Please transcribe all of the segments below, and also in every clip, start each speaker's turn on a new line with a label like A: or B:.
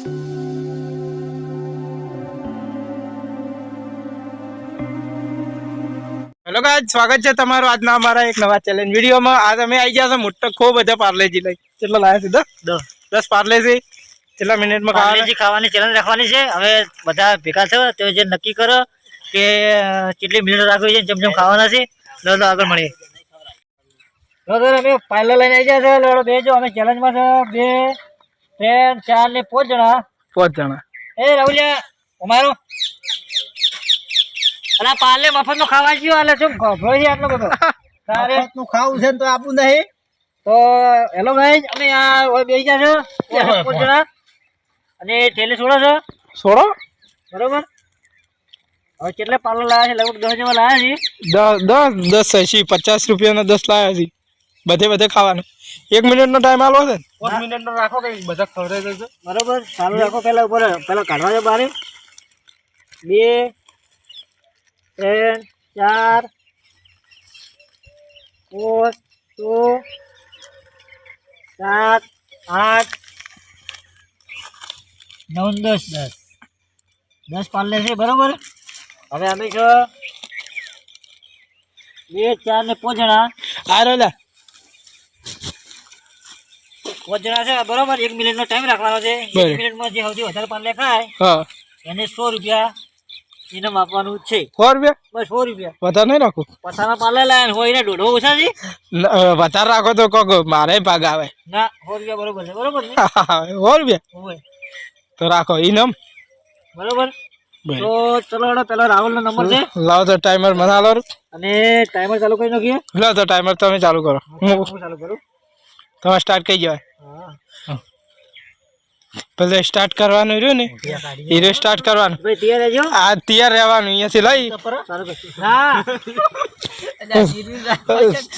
A: Hello ગાય સ્વાગત છે તમારું આજના અમારા એક નવા ચેલેન્જ વિડીયોમાં. આજ અમે આવી ગયા છો મોટો ખૂબ બધા પાર્લેજી લઈ. કેટલા લાયા છે દસ. પાર્લેજી. કેટલા મિનિટમાં
B: પાર્લેજી ખાવાની ચેલેન્જ રાખવાની છે. હવે બધા ભેગા થયો તો જે નક્કી કરો કે કેટલી મિનિટ રાખવી છે જેમ જેમ ખાવાના છે લો લો આગળ મળીએ. તો સર અમે પાર્લર લઈને આવી ગયા છે. લડો બે જો અમે ચેલેન્જમાં છે. બે ત્રણ ચાર ને પાંચ જણા.
A: પાંચ જણા.
B: એ રવલિયા અમારો અલા પાલે મફત નો ખાવા જ્યો એટલે શું ગભરો છે આટલો બધો? તારે
C: નું ખાવું છે તો આપું નહીં.
B: તો હેલો ભાઈ અમે આ બેસી છો. પાંચ જણા. અને ઠેલે છોડો છો?
A: છોડો
B: બરોબર. હવે કેટલા પાલો લાવ્યા છે? લગભગ દસ જેવા લાવ્યા છે.
A: દસ દસ દસ એસી પચાસ રૂપિયાના દસ લાવ્યા છે. બધે બધે ખાવાનું. એક મિનિટનો ટાઈમ આલો છે ને? પાંચ મિનિટનો રાખો કઈ બધા ખવડાવી દેજો.
B: બરોબર ચાલુ રાખો પહેલાં ઉપર પેલા કાઢવા દે બારે. બે ત્રણ ચાર પાંચ છ સાત આઠ નવ દસ. દસ. દસ પાર્લે છે બરોબર? હવે અમે છો બે ચાર ને પાંચ જણા.
A: આ રેલા
B: પાંચ જણા છે બરોબર? એક મિનિટનો ટાઈમ રાખવાનો છે. એક મિનિટમાં જે સૌથી વધારે પાન લેખાય
A: હા.
B: એને સો રૂપિયા ઇનામ આપવાનું છે.
A: સો રૂપિયા?
B: બસ સો રૂપિયા.
A: વધારે નહીં રાખો?
B: પથાના પાલે લાયા હોય ને દોઢો ઓછા છે.
A: વધારે રાખો તો કોક મારે ભાગ આવે.
B: ના સો રૂપિયા બરોબર છે બરોબર
A: સો રૂપિયા? તો રાખો ઇનામ.
B: બરોબર? તો ચલો હેડો પેલો રાહુલ નો નંબર છે.
A: લાવો તો ટાઈમર મને આલો
B: અને ટાઈમર ચાલુ કરી નાખીએ.
A: લાવો તો ટાઈમર તમે ચાલુ કરો. હું
B: ચાલુ કરું.
A: તમે સ્ટાર્ટ કરી જવાય? પેલે સ્ટાર્ટ કરવાનું રહ્યું ને? હીરો સ્ટાર્ટ કરવાનું.
B: ભાઈ તૈયાર રહેજો.
A: આ તૈયાર રહેવાનું અહીંયાથી લઈ.
B: ના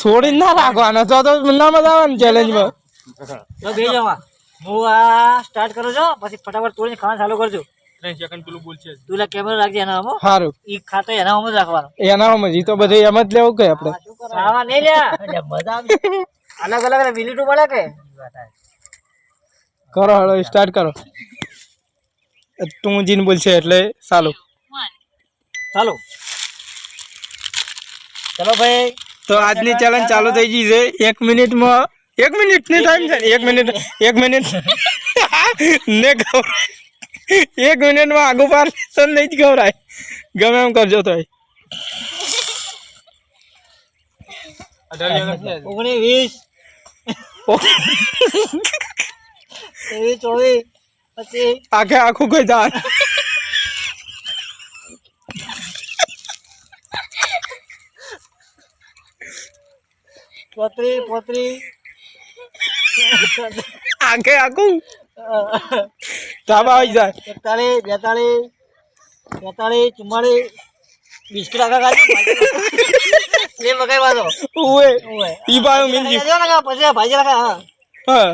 A: છોડી ના રાખવાનો તો તો ના મજા આવે ચેલેન્જમાં
B: હું આ સ્ટાર્ટ કરું છું પછી ફટાફટ તોડીને ખાવાનું ચાલુ કરજો તું લા કેમેરા રાખજે એના આમાં
A: સારું
B: ઈ ખાતો એના આમાં જ રાખવાનો.
A: એના તો બધું એમ જ લેવું કે આપણે?
B: અલગ અલગ મિનિટો મળે કે?
A: કરો હળો સ્ટાર્ટ કરો. તું જીન બોલશે એટલે ચાલુ.
B: ચાલો. ચલો ભાઈ.
A: તો આજની ચેલેન્જ ચાલુ થઈ ગઈ છે. એક મિનિટમાં એક મિનિટની ટાઈમ છે એક મિનિટ એક મિનિટ. ને એક મિનિટમાં આગુ પાર નહીં જ ગવરાય ગમે એમ કરજો તો
B: ઓગણીસ. વીસ ત્રેવીસ ચોવીસ પછી?
A: આખે આખું કઈ જાય
B: પોતરી પોતરી.
A: આખે આખું? તાબા આવી જાય.
B: એકતાલીસ બેતાલીસ બેતાલીસ ચુમ્માલીસ બિસ્કિટ આખા ખાધી? લે મકાઈ વાળો
A: ઉવે
B: ઓય
A: ઈ બાયું મિલજી
B: પછી ભાજી રાખા હા
A: હા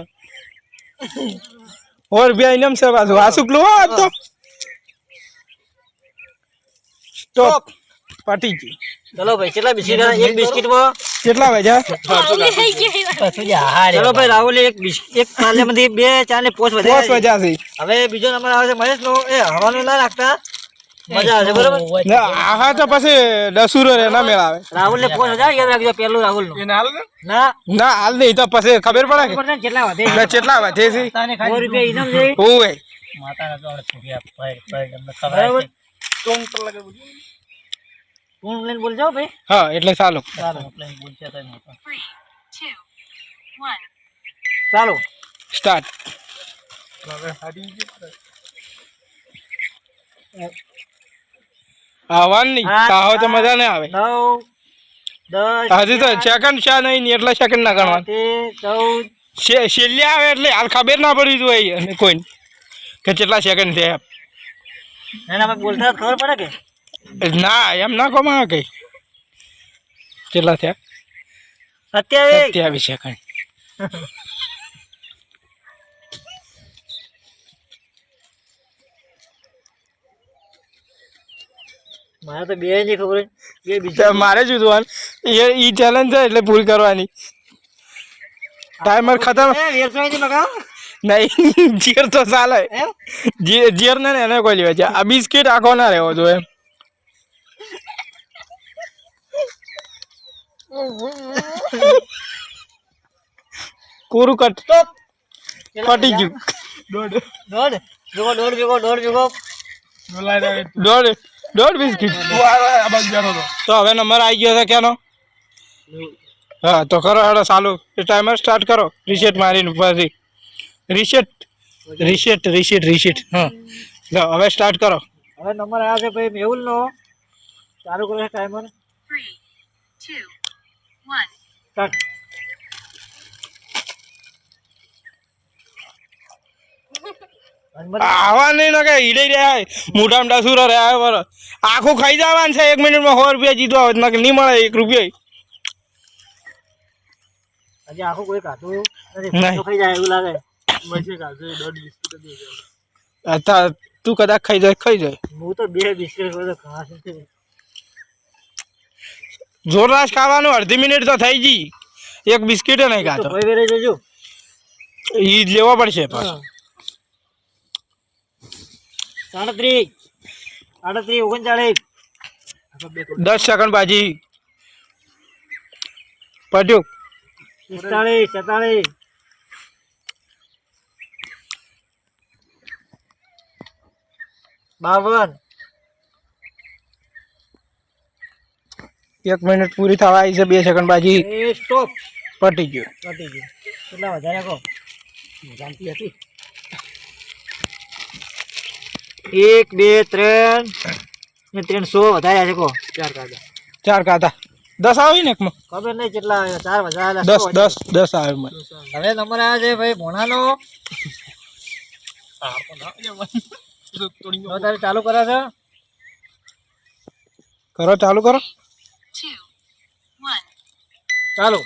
A: ઓર બે ઇનામ છે પાછું આ શુક્લો આ તો સ્ટોપ પટી ગઈ
B: ચલો ભાઈ કેટલા બિસ્કિટ ખાધા? એક બિસ્કિટમાં
A: કેટલા વાગ્યા
B: ચલો ભાઈ રાહુલ એક બિસ્કિટ એક થાળીમાંથી બે ચાર ને પોચ
A: પોસ
B: વધારે
A: વાગ્યા છે
B: હવે બીજો નંબર આવે છે મહેશ નો એ હવાનું ના રાખતા મજા આવે બરાબર?
A: આહા તો પછી દસુરો રે ના મેળ આવે.
B: રાહુલ ને પોચ હજાર યાદ રાખજો પેલું રાહુલનું ના. ના
A: હાલ નહીં તો પછી ખબર પડે કે.
B: ખબર છે ને કેટલા વધે.
A: કેટલા વધે છે?
B: રૂપિયા ઇનામ છે.
A: ઓવે
B: બરાબર તું લઈને બોલ જાઓ ભાઈ
A: હા એટલે ચાલો.
B: ચાલો
A: સ્ટાર્ટ આવવાનું નહીં. કાહો તો મજા નહીં આવે. હજી તો સેકન્ડ છે નહીં એટલા સેકન્ડ ના ગણવા છેલ્લે આવે એટલે હાલ ખબર ના પડી જોઈએ અને કોઈ કે કેટલા સેકન્ડ છે
B: એના બોલતા ખબર પડે કે?
A: ના એમ ના કોમાં કઈ. કેટલા થયા?
B: સત્યાવીસ.
A: સત્યાવીસ સેકન્ડ
B: મારે તો બે ની ખબર બે બીજા
A: મારે જ જોવાનું એ ઈ ચેલેન્જ છે એટલે પૂરી કરવાની. ટાઈમર ખતમ. નહીં જીર તો ચાલે. જીર ને એને કોઈ લેવા છે. આ બિસ્કિટ આખો ના રહેવો જોઈએ. કોરું કટ કટી ગયું.
B: દોઢ જોગો દોઢ જોગો દોઢ જોગો
A: દોઢ દોઢ બિસ્કિટ તો હવે નંબર આવી ગયો છે ક્યાંનો? હા તો કરો હેડો ચાલુ. ટાઈમર સ્ટાર્ટ કરો. રીસેટ મારીને પછી રીસેટ રીસેટ રીસેટ રીસેટ હા. લો હવે સ્ટાર્ટ કરો.
B: હવે નંબર આવ્યો છે ભાઈ મેહુલ નો. ચાલુ કરો છે timer
D: Three, two, one.
B: Start
A: આવા નહીં કે હીડે રહ્યા ડસુરો રહ્યા બરો આખું ખાઈ જવાનું છે એક મિનિટમાં સો રૂપિયા જીતો આવે નહીં મળે એક રૂપિયા.
B: હજી આખું કોઈ કાઢું
A: નહીં.
B: ખાઈ જાય એવું લાગે.
A: અત્યારે તું કદાચ ખાઈ જાય ખાઈ જાય.
B: હું તો બે બિસ્કિટ બધો ખાસ
A: જોરદાર ખાવાનું અડધી મિનિટ તો થઈ ગઈ. એક બિસ્કિટ નહીં ખાતો.
B: વેરે
A: લેવો પડશે પાછો.
B: સાડત્રીસ. ઓગણચાળીસ.
A: દસ સેકન્ડ બાજી. પડ્યું.
B: પિસ્તાળીસ છેતાળીસ. બાવન.
A: એક મિનિટ પૂરી થવા આવી છે બે સેકન્ડ બાજી.
B: સ્ટોપ
A: પટી ગયું.
B: પટી ગયું. કેટલા વધારે કહો? જાણતી હતી. એક બે ત્રણ. ને ત્રણસો વધાર્યા છે કહો ચાર કાઢો
A: ચાર કાતા દસ આવી ને એકમાં?
B: ખબર નહીં કેટલા આવ્યા. ચાર વધારે
A: દસ દસ દસ આવે મને
B: હવે નંબર આવ્યા છે ભાઈ ભોણાનો ચાલુ કરે છે?
A: કરો ચાલુ કરો.
B: ચાલુ.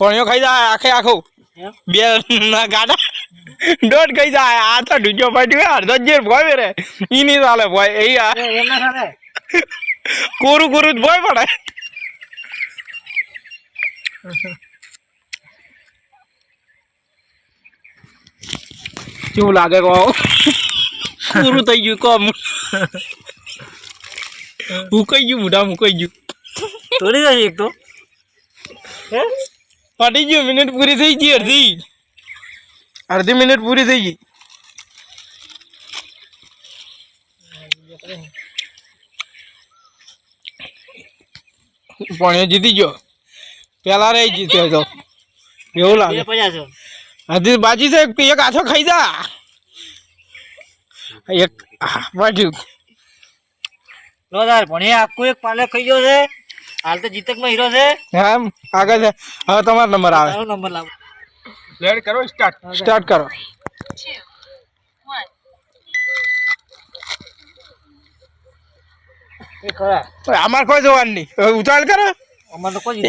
A: પણ ખાઈ જાય આખે આખું? બે ના ગાડા. દોઢ કઈ જાય આ તો ઢૂંચો પટ્યું અડધો જ ભોય રે. ઈ નહીં ચાલે ભોય એ કોરું કોરું જ ભોય પડે. કેવું લાગે કહો? પૂરું થઈ ગયું કોમ. મુકાઈ ગયું મોઢા મુકાઈ ગયું.
B: થોડી જાય એક તો. હે?
A: પટી ગયું મિનિટ પૂરી થઈ ગઈ અડધી અડધી મિનિટ પૂરી થઈ ગઈ પણ એ જીતી ગયો પેલા રે જીત્યો તો એવું
B: બે
A: લાગે
B: પચાસ
A: હજી બાજી છે એક એક આછો ખાઈ જા એક આ, પાછું
B: લો તાર ભણે આખું એક પાલે ખાઈ ગયો છે હાલ તો જીતકમાં હીરો છે.
A: હા એમ? આગળ છે. હવે તમારો નંબર આવે.
B: તારો નંબર લાવો.
A: લેડ કરો? સ્ટાર્ટ સ્ટાર્ટ કરો. અમારે કોઈ જોવાનું હવે કરો.
B: અમારે તો કોઈ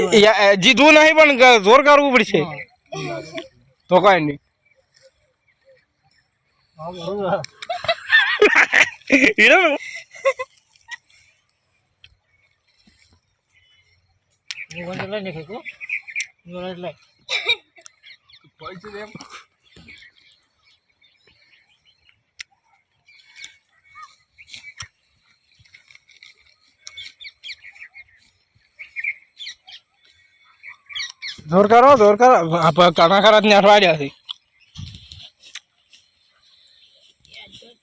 A: જીતવું નહીં પણ જોર કરવું પડશે. તો કઈ નહીં. હીરો ને?
B: લઈ ને ખાઈ લઈ
A: જોર કરો જોર કરો. ઘણા ખરા ને અઠવાડિયા થી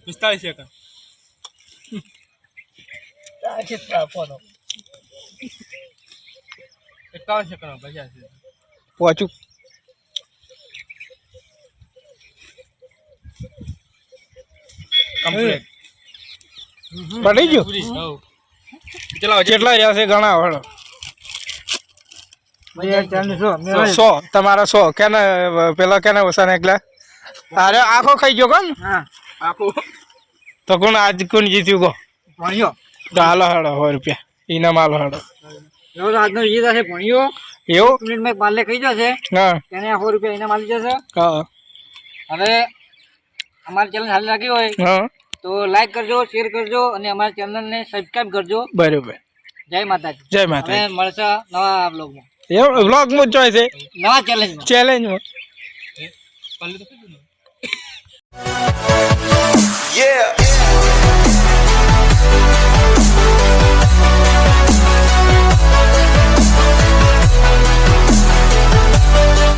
A: પિસ્તાળીસ સેકન્ડ.
B: આપવાનો.
A: એકાવન સેકન્ડ પહોંચું. પડી ગયું? કેટલા રહ્યા છે ઘણા વડો
B: બે ચાર ને સો.
A: તમારા સો. કેને પેલા કેને ઓછા એકલા અરે આખો ખાઈ ગયો કોણ?
B: હા.
A: આખો. તો કોણ આજ કોણ જીત્યું કો
B: ભણ્યો
A: તો હાલો હાલો સો રૂપિયા. ઇનામ હાલો હાલો.
B: એવો તો આજનો વિજેતા છે ભણ્યો.
A: એવું?
B: મિનિટમાં પાલે ખાઈ જશે
A: હા.
B: તેને સો રૂપિયા એને માલી જશે
A: હા.
B: હવે અમારી ચેનલ સારી લાગી હોય
A: હા.
B: તો લાઈક કરજો શેર કરજો અને અમારા ચેનલને સબસ્ક્રાઇબ કરજો.
A: બરોબર.
B: જય માતાજી.
A: જય
B: હવે
A: માતા
B: મળશે નવા બ્લોગમાં
A: એમ વ્લોગમાં જ જોય છે
B: નવા ચેલેન્જ
A: ચેલેન્જમાં
E: Yeah.